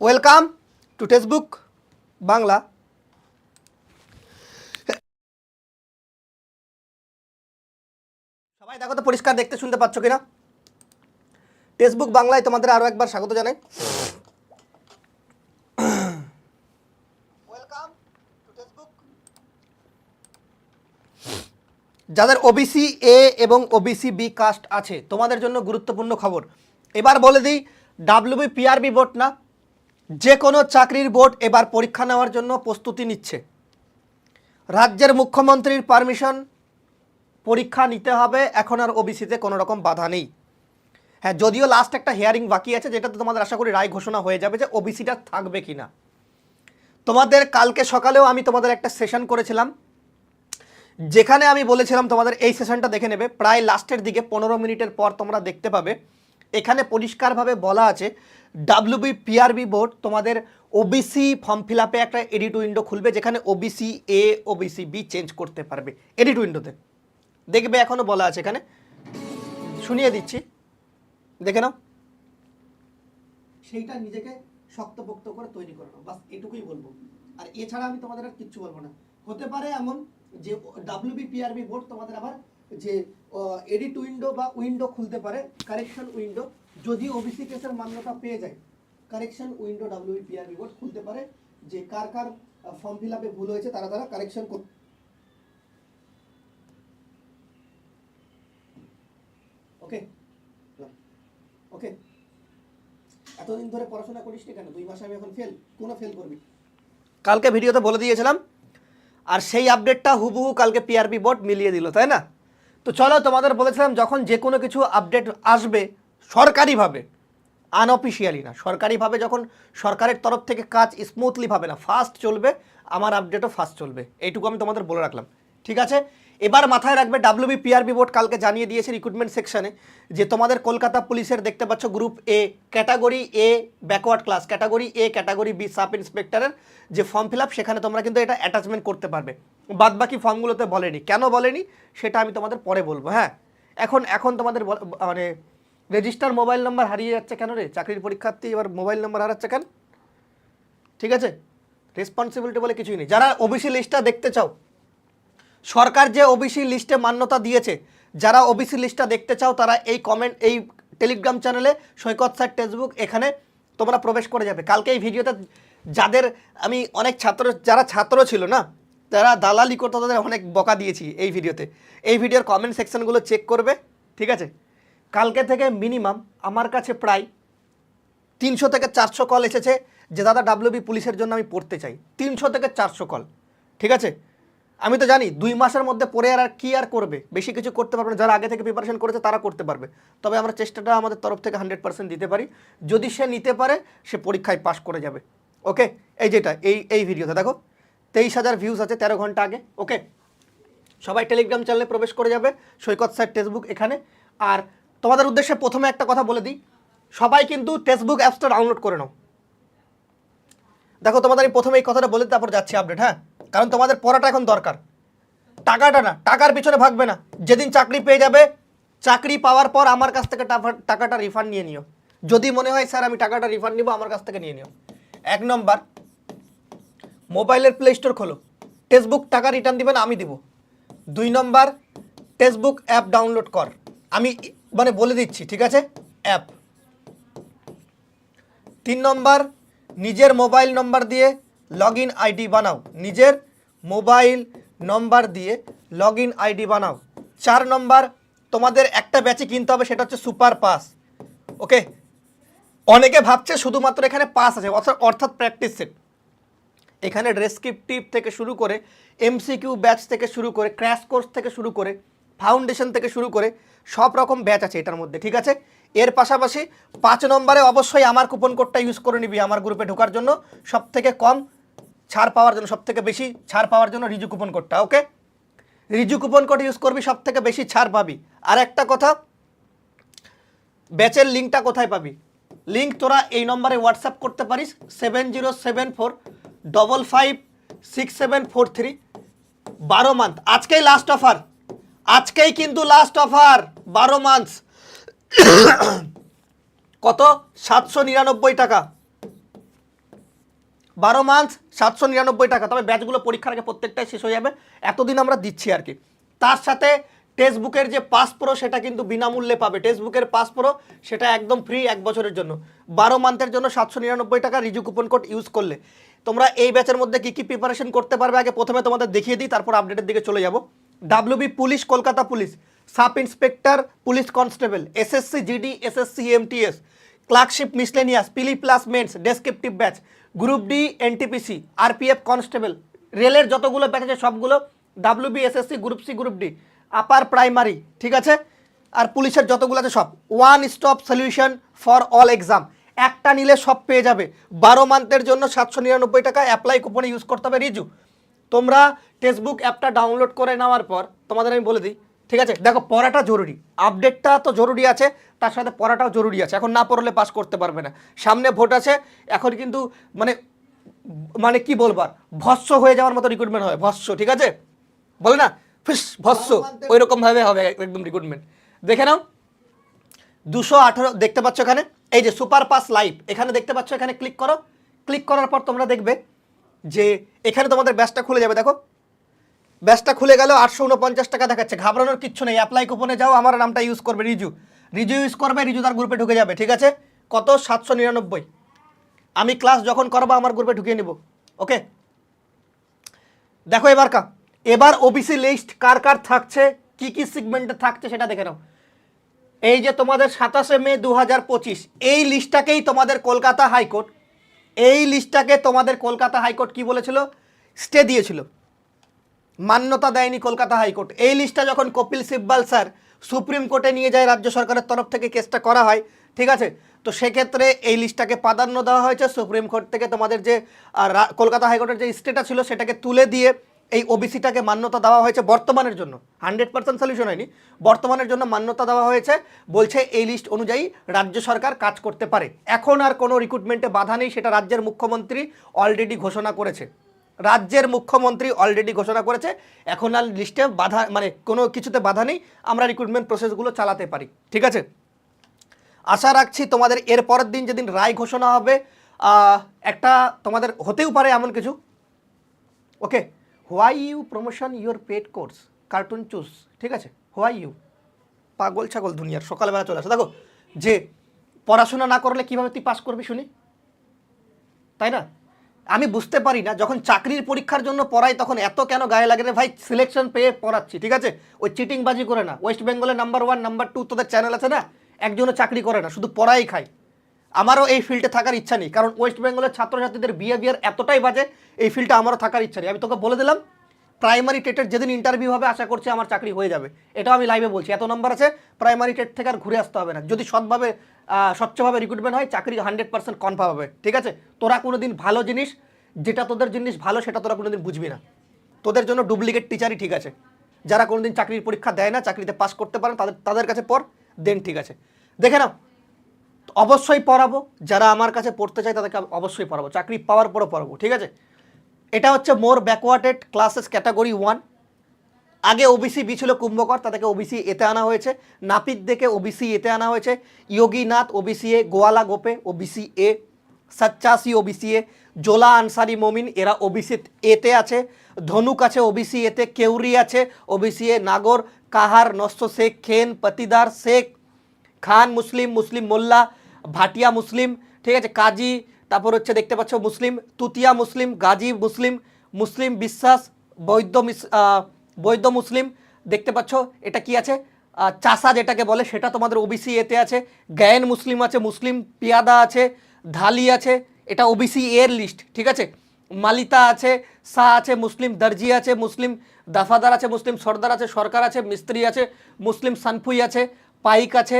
Welcome to textbook Bangla সবাই দেখো তো পরিষ্কার দেখতে, শুনতে পাচ্ছ কিনা? টেক্সটবুক বাংলায় তোমাদের আরও একবার স্বাগত জানাই। যাদের ওবিসি এ এবং ওবিসি বি কাস্ট আছে, তোমাদের জন্য গুরুত্বপূর্ণ খবর। এবার বলে দিই ডাব্লিউবি পিআরবি বোর্ড না। যে কোনো চাকরির বোর্ড এবার পরীক্ষা নেওয়ার জন্য প্রস্তুতি নিচ্ছে। রাজ্যের মুখ্যমন্ত্রীর পারমিশন, পরীক্ষা নিতে হবে, এখন আর ওবিসিতে কোনো রকম বাধা নেই। হ্যাঁ যদিও লাস্ট একটা হিয়ারিং বাকি আছে, যেটাতে তোমাদের আশা করি রায় ঘোষণা হয়ে যাবে যে ওবিসিটা থাকবে কি না তোমাদের কালকে সকালেও আমি তোমাদের একটা সেশন করেছিলাম, যেখানে আমি বলেছিলাম তোমাদের এই সেশনটা দেখে নেবে, প্রায় লাস্টের দিকে পনেরো মিনিটের পর তোমরা দেখতে পাবে। এখানে পরিষ্কারভাবে বলা আছে ডাব্লিউবি পিআরবি বোর্ড তোমাদের ওবিসি ফর্ম ফিল আপে একটা এডিট উইন্ডো খুলবে যেখানে OBC A OBC B change করতে পারবে। এডিট উইন্ডোতে দেখবে এখনও বলা আছে এখানে। শুনিয়ে দিচ্ছি। দেখে নাও। সেইটা নিজেকে শক্তপোক্ত করে তৈরি করে নাও। বাস এটুকুই বলব। আর এছাড়া আমি তোমাদের আর কিচ্ছু বলব না। হতে পারে এমন যে ডাব্লিউবি পিআরবি বোর্ড তোমাদের আবার যে এডিট উইন্ডো বা উইন্ডো খুলতে পারে কারেকশন উইন্ডো যদি ওবিসি কেসের মান্যতা পেয়ে যায় correction window WB PRB board খুলতে পারে, যে কার কার ফর্ম ফিল আপে ভুল হয়েছে, তারা তারা কারেকশন করতে ওকে ওকে এতদিন ধরে পড়াশোনা করিস কেন? দুই মাসে আমি এখন ফেল কোনো ফেল করবি? কালকে ভিডিওতে বলে দিয়েছিলাম, আর সেই আপডেটটা হুবহু কালকে পিআরবি বোর্ড মিলিয়ে দিল, তাই না? তো চলো তোমাদের বলেছিলাম, যখন যে কোনো কিছু আপডেট আসবে সরকারিভাবে আনঅফিসিয়ালি না, সরকারিভাবে যখন সরকারের তরফ থেকে কাজ স্মুথলি স্মুথলিভাবে না ফাস্ট চলবে, আমার আপডেটও ফাস্ট চলবে, এইটুকু আমি তোমাদের বলে রাখলাম, ঠিক আছে? এবার মাথায় রাখবে ডাব্লিউবি পিআরবি বোর্ড কালকে জানিয়ে দিয়েছে রিক্রুটমেন্ট সেকশনে যে তোমাদের কলকাতা পুলিশের দেখতে পাচ্ছ group A category A backward class category A category B sub ইন্সপেক্টরের যে ফর্ম ফিল আপ সেখানে তোমরা কিন্তু এটা অ্যাটাচমেন্ট করতে পারবে। বাদ বাকি ফর্মগুলোতে বলেনি। কেন বলেনি? সেটা আমি তোমাদের পরে বলব হ্যাঁ? এখন এখন তোমাদের মানে রেজিস্টার মোবাইল নাম্বার হারিয়ে যাচ্ছে কেন রে? চাকরির পরীক্ষার্থী এবার মোবাইল নাম্বার হারাচ্ছে কেন? ঠিক আছে? রেসপন্সিবিলিটি বলে কিছুই নেই। যারা ওবিসি লিস্টটা দেখতে চাও, সরকার যে ওবিসি লিস্টে মান্যতা দিয়েছে, যারা ওবিসি লিস্টটা দেখতে চাও, তারা এই কমেন্ট এই টেলিগ্রাম চ্যানেলে সৈকত স্যার টেক্সটবুক এখানে তোমরা প্রবেশ করে যাবে। কালকে এই ভিডিওতে যাদের, আমি অনেক ছাত্র, যারা ছাত্র ছিল না, তারা দালালি করতো তাদের অনেক বকা দিয়েছি এই ভিডিওতে এই ভিডিওর কমেন্ট সেকশনগুলো চেক করবে, ঠিক আছে? কালকে থেকে মিনিমাম আমার কাছে প্রায় তিনশো থেকে চারশো কল এসেছে যে দাদা ডাব্লিউবি পুলিশের জন্য আমি পড়তে চাই। তিনশো থেকে চারশো কল। ঠিক আছে? আমি তো জানি দুই মাসের মধ্যে পড়ে আর কি আর করবে? বেশি কিছু করতে পারবে না। যারা আগে থেকে প্রিপারেশন করেছে তারা করতে পারবে। তবে আমরা চেষ্টাটা আমাদের তরফ থেকে হান্ড্রেড পার্সেন্ট দিতে পারি। যদি সে নিতে পারে, সে পরীক্ষায় পাশ করে যাবে। ওকে এই যেটা, এই এই ভিডিওতে দেখো, তেইশ হাজার ভিউজ আছে তেরো ঘণ্টা আগে। ওকে সবাই টেলিগ্রাম চ্যানেলে প্রবেশ করে যাবে। সৈকত স্যার টেক্সটবুক এখানে। আর তোমাদের উদ্দেশ্যে প্রথমে একটা কথা বলে দিই। সবাই কিন্তু টেক্সটবুক অ্যাপসটা ডাউনলোড করে নাও। দেখো, তোমাদের আমি প্রথমে এই কথাটা বলে তারপর যাচ্ছি আপডেট হ্যাঁ? কারণ তোমাদের পড়াটা এখন দরকার। টাকাটা না, টাকার পিছনে ভাগবে না। যেদিন চাকরি পেয়ে যাবে, চাকরি পাওয়ার পর আমার কাছ থেকে টাকাটা রিফান্ড নিয়ে নিও। যদি মনে হয়, স্যার, আমি টাকাটা রিফান্ড নিব, আমার কাছ থেকে নিয়ে নিও। এক নম্বর, মোবাইলের প্লে স্টোর খোলো। টেক্সটবুক টাকা রিটার্ন দিবে না, আমি দিব। দুই নম্বর টেক্সটবুক অ্যাপ ডাউনলোড কর। আমি মানে বলে দিচ্ছি, ঠিক আছে? অ্যাপ তিন নম্বর, নিজের মোবাইল নম্বর দিয়ে লগ আইডি বানাও। নিজের মোবাইল নম্বর দিয়ে লগ আইডি বানাও। চার নম্বর, তোমাদের একটা ব্যাচে কিনতে হবে, সেটা হচ্ছে সুপার পাস ওকে? অনেকে ভাবছে শুধুমাত্র এখানে পাস আছে, অর্থাৎ- অর্থাৎ প্র্যাকটিস সেট এখানে ডেসক্রিপটিভ থেকে শুরু করে এমসিকিউ ব্যাচ থেকে শুরু করে ক্র্যাশ কোর্স থেকে শুরু করে ফাউন্ডেশন থেকে শুরু করে সব রকম ব্যাচ আছে এটার মধ্যে, ঠিক আছে? এর পাশাপাশি পাঁচ নম্বরে অবশ্যই আমার কুপন কোডটা ইউজ করে নিবি আমার গ্রুপে ঢোকার জন্য। সব থেকে কম ছাড় পাওয়ার জন্য সব থেকে বেশি ছাড় পাওয়ার জন্য রিজু কুপন কোডটা okay Riju coupon code use করবি সব থেকে বেশি ছাড় পাবি। আর একটা কথা, ব্যাচের লিঙ্কটা কোথায় পাবি? লিঙ্ক তোরা এই নম্বরে হোয়াটসঅ্যাপ করতে পারিস seven zero seven four double five six seven four three বারো মান্থ আজকেই লাস্ট অফার আজকেই কিন্তু লাস্ট অফার বারো মান্থস কত? সাতশো নিরানব্বই টাকা। বারো মান্থ সাতশো নিরানব্বই টাকা। তবে ব্যাচগুলো পরীক্ষার আগে প্রত্যেকটাই শেষ হয়ে যাবে। এতদিন আমরা দিচ্ছি আর কি। তার সাথে টেক্সটবুকের যে পাস সেটা কিন্তু বিনামূল্যে পাবে। টেক্সটবুকের পাস প্রো সেটা একদম ফ্রি এক বছরের জন্য। বারো মান্থের জন্য সাতশো নিরানব্বই টাকা রিজু কুপন কোড ইউজ করলে। তোমরা এই ব্যাচের মধ্যে কী কী প্রিপারেশন করতে পারবে আগে প্রথমে তোমাদের দেখিয়ে দিই, তারপর আপডেটের দিকে চলে যাব। WB police Kolkata police sub inspector police constable SSC GD SSC MTS clerkship miscellaneous পিলি plus mains descriptive batch group D NTPC RPF constable রেলের যতগুলো ব্যাচ আছে সবগুলো WB SSC group C group D upper primary ঠিক আছে? আর পুলিশের যতগুলো আছে সব। One stop solution for all exam একটা নিলে সব পেয়ে যাবে। বারো মান্থের জন্য সাতশো নিরানব্বই টাকা অ্যাপ্লাই কুপনে ইউজ করতে হবে রিজু। তোমরা টেক্সটবুক অ্যাপটা ডাউনলোড করে নেওয়ার পর, তোমাদের আমি বলে দিই, ঠিক আছে? দেখো, পড়াটা জরুরি। আপডেটটা তো জরুরি আছে, তার সাথে পড়াটাও জরুরি আছে। এখন না পড়লে পাস করতে পারবে না। সামনে ভোট আছে, এখন কিন্তু মানে মানে কি বলবার ভস্য হয়ে যাওয়ার মতো রিক্রুটমেন্ট হয় ভস্য ঠিক আছে? বলে না? ফিস ভস্য ওই রকমভাবে হবে একদম রিক্রুটমেন্ট দেখে নাও, দুশো আঠেরো, দেখতে পাচ্ছ এখানে? এই যে সুপার পাস লাইভ এখানে দেখতে পাচ্ছ, এখানে ক্লিক করো। ক্লিক করার পর তোমরা দেখবে যে এখানে তোমাদের ব্যাচটা খুলে যাবে, দেখো। ব্যাচটা খুলে গেল, আটশো উনপঞ্চাশ টাকা দেখাচ্ছে। ঘাবড়ানোর কিচ্ছু নেই। অ্যাপ্লাই কুপনে যাও, আমার নামটা ইউজ করবে রিজু। রিজু ইউজ করবে, রিজু তার গ্রুপে ঢুকে যাবে, ঠিক আছে? কত? সাতশো নিরানব্বই। আমি ক্লাস যখন করব, আমার গ্রুপে ঢুকিয়ে নিব। ওকে দেখো এবার কা এবার ওবিসি লিস্ট কার কার থাকছে, কি কি সিগমেন্টে থাকছে সেটা দেখে নাও। এই যে তোমাদের সাতাশে মে দু হাজার পঁচিশ, এই লিস্টটাকেই তোমাদের কলকাতা হাইকোর্ট এই লিস্টটাকে তোমাদের কলকাতা হাইকোর্ট কি বলেছিল? স্টে দিয়েছিল। মান্যতা দেয়নি কলকাতা হাইকোর্ট। এই লিস্টটা যখন কপিল সিব্বাল স্যার সুপ্রিম কোর্টে নিয়ে যায় রাজ্য সরকারের তরফ থেকে কেসটা করা হয়, ঠিক আছে? তো সেক্ষেত্রে এই লিস্টটাকে প্রাধান্য দেওয়া হয়েছে। সুপ্রিম কোর্ট থেকে তোমাদের যে কলকাতা হাইকোর্টের যে স্টেটা ছিল সেটাকে তুলে দিয়ে এই ওবিসিটাকে মান্যতা দেওয়া হয়েছে বর্তমানের জন্য। হান্ড্রেড পার্সেন্ট সলিউশন হয়নি। বর্তমানের জন্য মান্যতা দেওয়া হয়েছে, বলছে এই লিস্ট অনুযায়ী রাজ্য সরকার কাজ করতে পারে। এখন আর কোনো রিক্রুটমেন্টে বাধা নেই, সেটা রাজ্যের মুখ্যমন্ত্রী অলরেডি ঘোষণা করেছে। রাজ্যের মুখ্যমন্ত্রী অলরেডি ঘোষণা করেছে, এখন আর লিস্টে বাধা মানে কোনো কিছুতে বাধা নেই, আমরা রিক্রুটমেন্ট প্রসেসগুলো চালাতে পারি। ঠিক আছে? আশা রাখছি তোমাদের এর পরের দিন যেদিন রায় ঘোষণা হবে একটা তোমাদের হতেও পারে এমন কিছু। Okay why you promotion your paid course? Cartoon choose. ঠিক আছে? Why you. পাগল ছাগল দুনিয়ার। সকালবেলা চলে আসে। দেখো, যে পড়াশোনা না করলে কীভাবে তুই পাস করবি শুনি? তাই না? আমি বুঝতে পারি না, যখন চাকরির পরীক্ষার জন্য পড়াই তখন এত কেন গায়ে লাগে রে ভাই? সিলেকশন পেয়ে পড়াচ্ছি, ঠিক আছে? ওই চিটিংবাজি করে না। ওয়েস্ট বেঙ্গলের নাম্বার ওয়ান নাম্বার টু তোদের চ্যানেল আছে না? একজনও চাকরি করে না, শুধু পড়াই খায়। আমারও এই ফিল্ডে থাকার ইচ্ছা নেই। কারণ ওয়েস্ট বেঙ্গলের ছাত্রছাত্রীদের বিহেভিয়ার এতটাই বাজে, এই ফিল্ডে আমারও থাকার ইচ্ছা নেই। আমি তোকে বলে দিলাম প্রাইমারি টেটের যেদিন ইন্টারভিউ হবে, আশা করছি আমার চাকরি হয়ে যাবে। এটাও আমি লাইভে বলছি। এত নম্বর আছে প্রাইমারি টেট থেকে আর ঘুরে আসতে হবে না। যদি সৎভাবে স্বচ্ছভাবে রিক্রুটমেন্ট হয়, চাকরি হান্ড্রেড পার্সেন্ট কনফার্ম হবে। ঠিক আছে? তোরা কোনো দিন ভালো জিনিস, যেটা তোদের জিনিস ভালো, সেটা তোরা কোনো দিন বুঝবি না। তোদের জন্য ডুপ্লিকেট টিচারই ঠিক আছে। যারা কোনোদিন চাকরির পরীক্ষা দেয় না, চাকরিতে পাস করতে পারেন তাদের তাদের কাছে পর দেন ঠিক আছে। দেখে নাও অবশ্যই পড়াবো। যারা আমার কাছে পড়তে চায় তাদেরকে অবশ্যই পড়াবো। চাকরি পাওয়ার পরও পড়াবো, ঠিক আছে? এটা হচ্ছে more backwarded classes category one আগে ওবিসি বি ছিল কুম্ভকর, তাদেরকে ওবিসি এতে আনা হয়েছে। নাপিত দেখে ওবিসি এতে আনা হয়েছে। Yoginath OBC A Goala Gope OBC A সাচ্চাসি OBC এ জোলা আনসারি মমিন, এরা ওবিসি এতে আছে। ধনুক আছে ওবিসি এতে কেউরি আছে। ওবিসি এ নাগর, কাহার, নস্ত শেখ, খেন, পতিদার, শেখ। খান মুসলিম মুসলিম মোল্লা, ভাটিয়া মুসলিম, ঠিক আছে, কাজী, তারপর হচ্ছে দেখতে পাচ্ছ মুসলিম, তুতিয়া মুসলিম, গাজী মুসলিম মুসলিম বিশ্বাস, বৈদ্য বৈদ্য মুসলিম, দেখতে পাচ্ছ এটা কি আছে? চাষা যেটাকে বলে সেটা তোমাদের ওবিসি এতে আছে গায়ন মুসলিম আছে, মুসলিম পিয়াদা আছে ধালি আছে, এটা ওবিসি এর লিস্ট ঠিক আছে? মালিতা আছে, শাহ আছে, মুসলিম দর্জি আছে, মুসলিম দাফাদার আছে, মুসলিম সর্দার আছে, সরকার আছে, মিস্ত্রি আছে, মুসলিম সানফুই আছে, পাইক আছে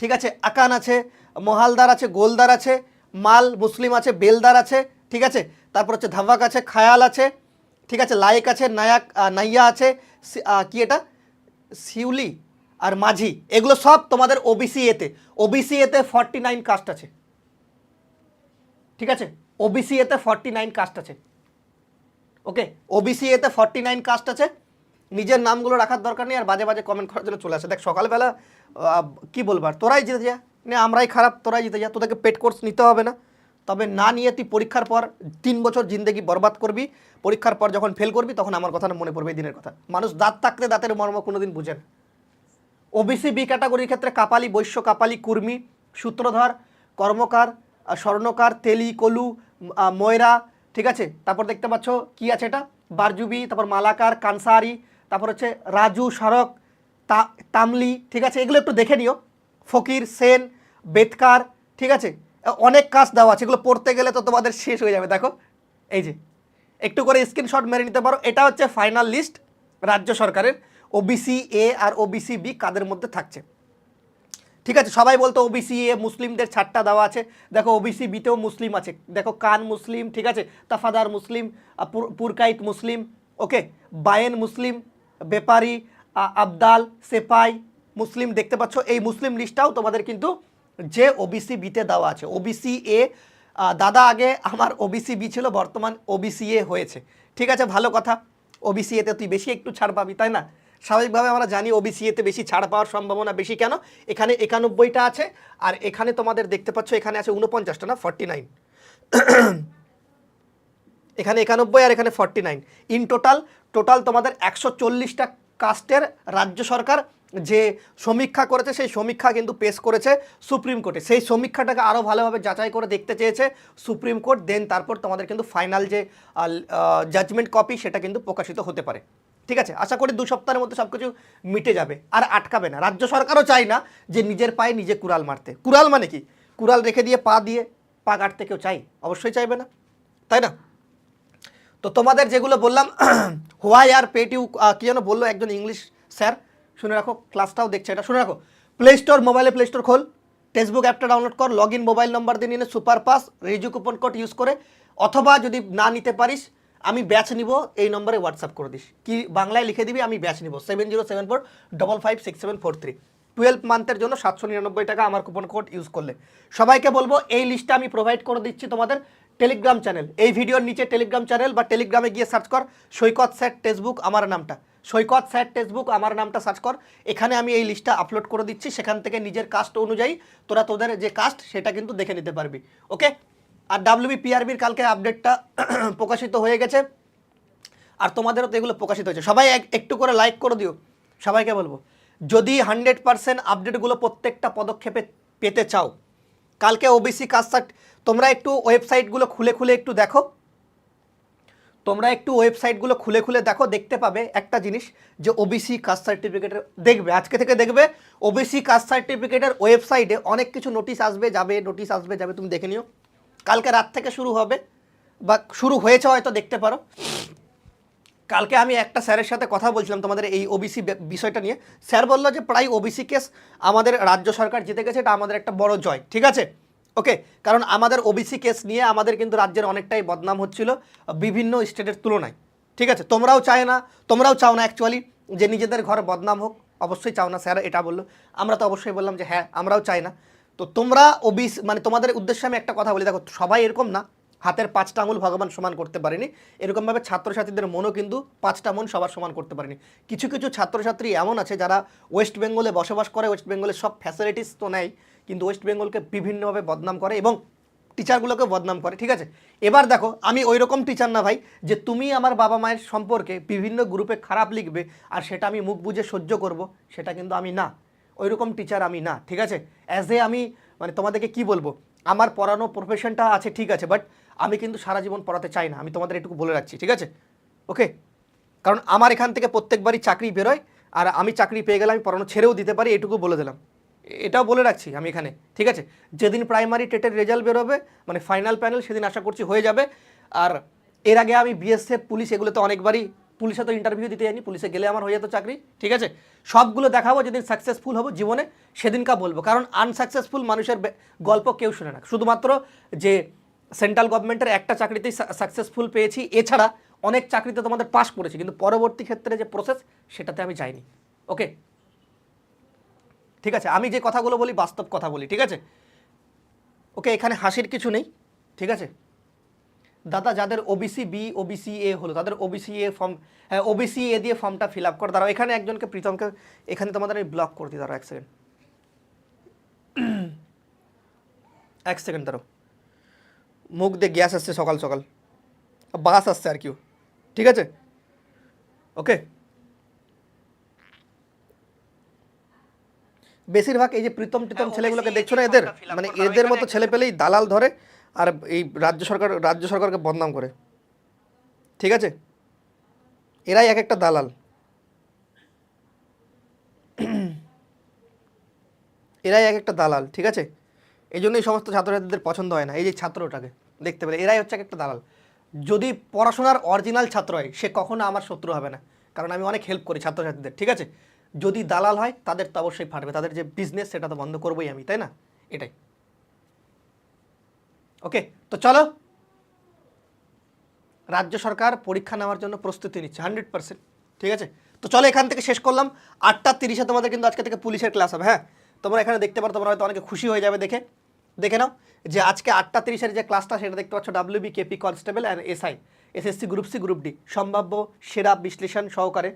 ঠিক আছে, আকান আছে, মহালদার আছে, গোলদার আছে, মাল মুসলিম আছে, বেলদার আছে, ঠিক আছে? তারপর হচ্ছে ধাবাক আছে, খায়াল আছে, ঠিক আছে? লায়েক আছে, নায়াক নাইয়া আছে কি এটা? শিউলি আর মাঝি, এগুলো সব তোমাদের ওবিসি এতে ওবিসি এতে ফর্টি নাইন কাস্ট আছে। ঠিক আছে? ওবিসি এতে ফর্টি নাইন কাস্ট আছে। ওকে? ওবিসি এতে ফর্টি নাইন কাস্ট আছে। নিজের নামগুলো রাখার দরকার নেই আর বাজে বাজে কমেন্ট করার জন্য চলে আসে। দেখ, সকালবেলা কি বলবার তোরাই জিতে যা। নে, আমরাই খারাপ, তোরাই জিতে যা। তোদেরকে পেট কোর্স নিতে হবে না। তবে না নিয়ে তুই পরীক্ষার পর তিন বছর জিন্দেগি বরবাদ করবি। পরীক্ষার পর যখন ফেল করবি, তখন আমার কথাটা মনে পড়বে এই দিনের কথা। মানুষ দাঁত থাকতে দাঁতের মর্ম কোনোদিন বুঝে না। ওবিসি বি ক্যাটাগরির ক্ষেত্রে কাপালি, বৈশ্য কাপালি, কুর্মি, সূত্রধর, কর্মকার স্বর্ণকার, তেলি, কলু ময়রা, ঠিক আছে? তারপর দেখতে পাচ্ছ কি আছে এটা? বারজুবি, তারপর মালাকার, কানসারি তারপর হচ্ছে রাজু সড়ক তা, তামলি, ঠিক আছে? এগুলো একটু দেখে নিও। ফকির, সেন, বেতকার, ঠিক আছে? অনেক কাজ দেওয়া আছে। এগুলো পড়তে গেলে তো তোমাদের শেষ হয়ে যাবে, দেখো। এই যে, একটু করে স্ক্রিনশট মেরে নিতে পারো। এটা হচ্ছে ফাইনাল লিস্ট রাজ্য সরকারের। ওবিসি এ আর ওবিসি বি কাদের মধ্যে থাকছে। ঠিক আছে? সবাই বলতো ওবিসি এ মুসলিমদের ছাড়টা দেওয়া আছে। দেখো ওবিসি বিতেও মুসলিম আছে। দেখো, কান মুসলিম, ঠিক আছে? তাফাদার মুসলিম পুরকাইত মুসলিম, ওকে? বায়েন মুসলিম বেপারি আবদাল, সেপাই, মুসলিম দেখতে পাচ্ছ। এই মুসলিম লিস্টটাও তোমাদের কিন্তু যে ওবিসি বিতে দেওয়া আছে। ওবিসি এ দাদা আগে আমার ওবিসি বি ছিল, বর্তমান ওবিসি এ হয়েছে। ঠিক আছে, ভালো কথা। ওবিসি এতে তুই বেশি একটু ছাড় পাবি, তাই না? স্বাভাবিকভাবে আমরা জানি ওবিসি এতে বেশি ছাড় পাওয়ার সম্ভাবনা বেশি কেন? এখানে একানব্বইটা আছে, আর এখানে তোমাদের দেখতে পাচ্ছ, এখানে আছে উনপঞ্চাশটা না? ফর্টি নাইন এখানে একানব্বই আর এখানে forty nine in total total তোমাদের একশো চল্লিশটা কাস্টের রাজ্য সরকার যে সমীক্ষা করেছে, সেই সমীক্ষা কিন্তু পেশ করেছে সুপ্রিম কোর্টে। সেই সমীক্ষাটাকে আরও ভালোভাবে যাচাই করে দেখতে চেয়েছে সুপ্রিম কোর্ট দেন তারপর তোমাদের কিন্তু ফাইনাল যে জাজমেন্ট কপি সেটা কিন্তু প্রকাশিত হতে পারে। ঠিক আছে? আশা করি দু সপ্তাহের মধ্যে সব কিছু মিটে যাবে। আর আটকাবে না। রাজ্য সরকারও চায় না যে নিজের পায়ে নিজে কুড়াল মারতে। কুড়াল মানে কি? কুড়াল রেখে দিয়ে পা দিয়ে, পা কাটতে কেউ চাই অবশ্যই চাইবে না। তাই না? তো তোমাদের যেগুলো বললাম হোয়াই আর পেট ইউ কি যেন বলল একজন ইংলিশ স্যার শুনে রাখো ক্লাসটাও দেখছে এটা। শুনে রাখো। প্লে স্টোর মোবাইলে প্লে স্টোর খোল। টেক্সটবুক অ্যাপটা ডাউনলোড কর। লগ ইন মোবাইল নম্বর দিয়ে নিয়ে super pass Riju coupon code use করে। অথবা যদি না নিতে পারিস, আমি ব্যাচ নিব, এই নম্বরে হোয়াটসঅ্যাপ করে দিস। কি বাংলায় লিখে দিবি, আমি ব্যাচ নিব। Seven zero seven four double five six seven four three twelve মান্থের জন্য সাতশো নিরানব্বই টাকা আমার কুপন কোড ইউজ করলে। সবাইকে বলব, এই লিস্টটা আমি প্রোভাইড করে দিচ্ছি তোমাদের। Telegram channel. এই ভিডিওর নিচে টেলিগ্রাম চ্যানেল বা টেলিগ্রামে গিয়ে সার্চ কর, সৈকত স্যাট টেক্সটবুক আমার নামটা। সৈকত স্যাট টেক্সটবুক আমার নামটা সার্চ কর। এখানে আমি এই লিস্টটা আপলোড করে দিচ্ছি। সেখান থেকে নিজের কাস্ট অনুযায়ী তোরা তোদের যে কাস্ট সেটা কিন্তু দেখে নিতে পারবি। ওকে? আর ডাব্লিউবি পিআরবির কালকে আপডেটটা প্রকাশিত হয়ে গেছে। আর তোমাদেরও তো এগুলো প্রকাশিত হয়েছে। সবাই এক- একটু করে লাইক করে দিও। সবাইকে বলব, যদি হান্ড্রেড পার্সেন্ট আপডেটগুলো প্রত্যেকটা পদক্ষেপে পেতে চাও, কালকে ওবিসি কাস্ট তোমরা একটু ওয়েবসাইটগুলো খুলে খুলে একটু দেখো। তোমরা একটু ওয়েবসাইটগুলো খুলে খুলে দেখো, দেখতে পাবে একটা জিনিস যে ওবিসি কাস্ট সার্টিফিকেটের দেখবে। আজকে থেকে দেখবে ওবিসি কাস্ট সার্টিফিকেটের ওয়েবসাইটে অনেক কিছু নোটিশ আসবে, যাবে নোটিশ আসবে, যাবে, তুমি দেখে নিও। কালকে রাত থেকে শুরু হবে বা শুরু হয়েছে হয়তো, দেখতে পারো। কালকে আমি একটা স্যারের সাথে কথা বলছিলাম তোমাদের এই ওবিসি বিষয়টা নিয়ে। স্যার বলল যে, প্রায় ওবিসি কেস আমাদের রাজ্য সরকার জিতে গেছে, এটা আমাদের একটা বড় জয়। ঠিক আছে? ওকে কারণ আমাদের ওবিসি কেস নিয়ে আমাদের কিন্তু রাজ্যের অনেকটাই বদনাম হচ্ছিল বিভিন্ন স্টেটের তুলনায়। ঠিক আছে? তোমরাও চায় না, তোমরাও চাও না অ্যাকচুয়ালি যে নিজেদের ঘর বদনাম হোক। অবশ্যই চাও না, স্যার এটা বলল। আমরা তো অবশ্যই বললাম যে হ্যাঁ আমরাও চাই না। তো তোমরা ওবিস মানে তোমাদের উদ্দেশ্যে আমি একটা কথা বলি, দেখো সবাই এরকম না, হাতের পাঁচটা আঙুল ভগবান সমান করতে পারেনি। এরকমভাবে ছাত্রছাত্রীদের মনও কিন্তু পাঁচটা মন সবার সমান করতে পারেনি। কিছু কিছু ছাত্রছাত্রী এমন আছে যারা ওয়েস্ট বেঙ্গলে বসবাস করে ওয়েস্ট বেঙ্গলের সব ফ্যাসিলিটিস তো নেয়। কিন্তু ওয়েস্ট বেঙ্গলকে বিভিন্নভাবে বদনাম করে এবং টিচারগুলোকে বদনাম করে, ঠিক আছে? এবার দেখো, আমি ওই রকম টিচার না ভাই, যে তুমি আমার বাবা মায়ের সম্পর্কে বিভিন্ন গ্রুপে খারাপ লিখবে আর সেটা আমি মুখ বুঝে সহ্য করব, সেটা কিন্তু আমি না। ওই রকম টিচার আমি না, ঠিক আছে? অ্যাজ এ আমি মানে তোমাদেরকে কি বলব? আমার পড়ানো প্রফেশনটা আছে, ঠিক আছে বাট আমি কিন্তু সারা জীবন পড়াতে চাই না। আমি তোমাদের এটুকু বলে রাখছি, ঠিক আছে? ওকে কারণ আমার এখান থেকে প্রত্যেকবারই চাকরি বেরোয়, আর আমি চাকরি পেয়ে গেলে আমি পড়ানো ছেড়েও দিতে পারি, এটুকু বলে দিলাম। এটাও বলে রাখছি আমি এখানে, ঠিক আছে? যেদিন প্রাইমারি টেটের রেজাল্ট বেরোবে মানে ফাইনাল প্যানেল সেদিন আশা করছি হয়ে যাবে। আর এর আগে আমি বিএসএফ পুলিশ এগুলোতে অনেকবারই পুলিশে তো ইন্টারভিউ দিতে যাইনি পুলিশে গেলে আমার হয়ে যেত চাকরি, ঠিক আছে? সবগুলো দেখাবো, যেদিন সাকসেসফুল হব জীবনে, সেদিনকা বলব। কারণ আনসাকসেসফুল মানুষের গল্প কেউ শুনে না। শুধুমাত্র যে সেন্ট্রাল গভর্নমেন্টের একটা চাকরিতেই সাকসেসফুল পেয়েছি, এছাড়া অনেক চাকরিতে তোমাদের পাস করেছি, কিন্তু পরবর্তী ক্ষেত্রে যে প্রসেস সেটাতে আমি যাইনি। ওকে ঠিক আছে? আমি যে কথাগুলো বলি, বাস্তব কথা বলি, ঠিক আছে? ওকে, এখানে হাসির কিছু নেই, ঠিক আছে? দাদা, যাদের ওবিসি বি ওবিসি এ হলো, তাদের ওবিসি এ ফর্ম হ্যাঁ ওবিসি এ দিয়ে ফর্মটা ফিল আপ করে। দাঁড়াও, এখানে একজনকে, প্রীতমকে, এখানে তোমাদের আমি ব্লক করে দিই, দাঁড়াও এক সেকেন্ড এক সেকেন্ড দাঁড়াও। মুখ দিয়ে গ্যাস আসছে সকাল সকাল। বাস আসছে আর কিও ঠিক আছে? ওকে বেশিরভাগ এই যে প্রীতম টিতম ছেলেগুলোকে দেখছ না এদের? মানে এদের মতো ছেলে পেলেই দালাল ধরে আর এই রাজ্য সরকার রাজ্য সরকারকে বদনাম করে। ঠিক আছে? এরাই এক একটা দালাল। এরাই এক একটা দালাল ঠিক আছে? এই জন্য এই সমস্ত ছাত্রছাত্রীদের পছন্দ হয় না এই যে ছাত্রটাকে দেখতে পেলে। এরাই হচ্ছে এক একটা দালাল। যদি পড়াশোনার অরিজিনাল ছাত্র হয় সে কখনো আমার শত্রু হবে না। কারণ আমি অনেক হেল্প করি ছাত্রছাত্রীদের ঠিক আছে? যদি দালাল হয়, তাদের তো অবশ্যই ফাটবে। তাদের যে বিজনেস সেটা তো বন্ধ করবোই আমি, তাই না? এটাই। ওকে তো চলো। রাজ্য সরকার পরীক্ষা নেওয়ার জন্য প্রস্তুতি নিচ্ছে হান্ড্রেড পার্সেন্ট ঠিক আছে? তো চলো, এখান থেকে শেষ করলাম। আটটা তিরিশে তোমাদের কিন্তু আজকে থেকে পুলিশের ক্লাস হবে হ্যাঁ? তোমরা এখানে দেখতে পারো, তোমরা হয়তো অনেকে খুশি হয়ে যাবে দেখে। দেখে নাও যে আজকে আটটা তিরিশের যে ক্লাসটা সেটা দেখতে পাচ্ছ WB KP constable and SI SSC group C group D সম্ভাব্য সেরা বিশ্লেষণ সহকারে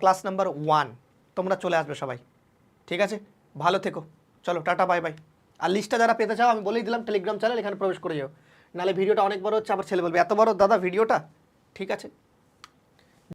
ক্লাস নাম্বার ওয়ান তোমরা চলে আসবে সবাই। ঠিক আছে? ভালো থেকো। চলো, টাটা, বাই বাই। আর লিস্টটা যারা পেতে চাও, আমি বলেই দিলাম টেলিগ্রাম চ্যানেল এখানে প্রবেশ করে যাও। নাহলে ভিডিওটা অনেক বড় হচ্ছে, আবার ছেলে বলবে, এত বড় দাদা, ভিডিওটা? ঠিক আছে?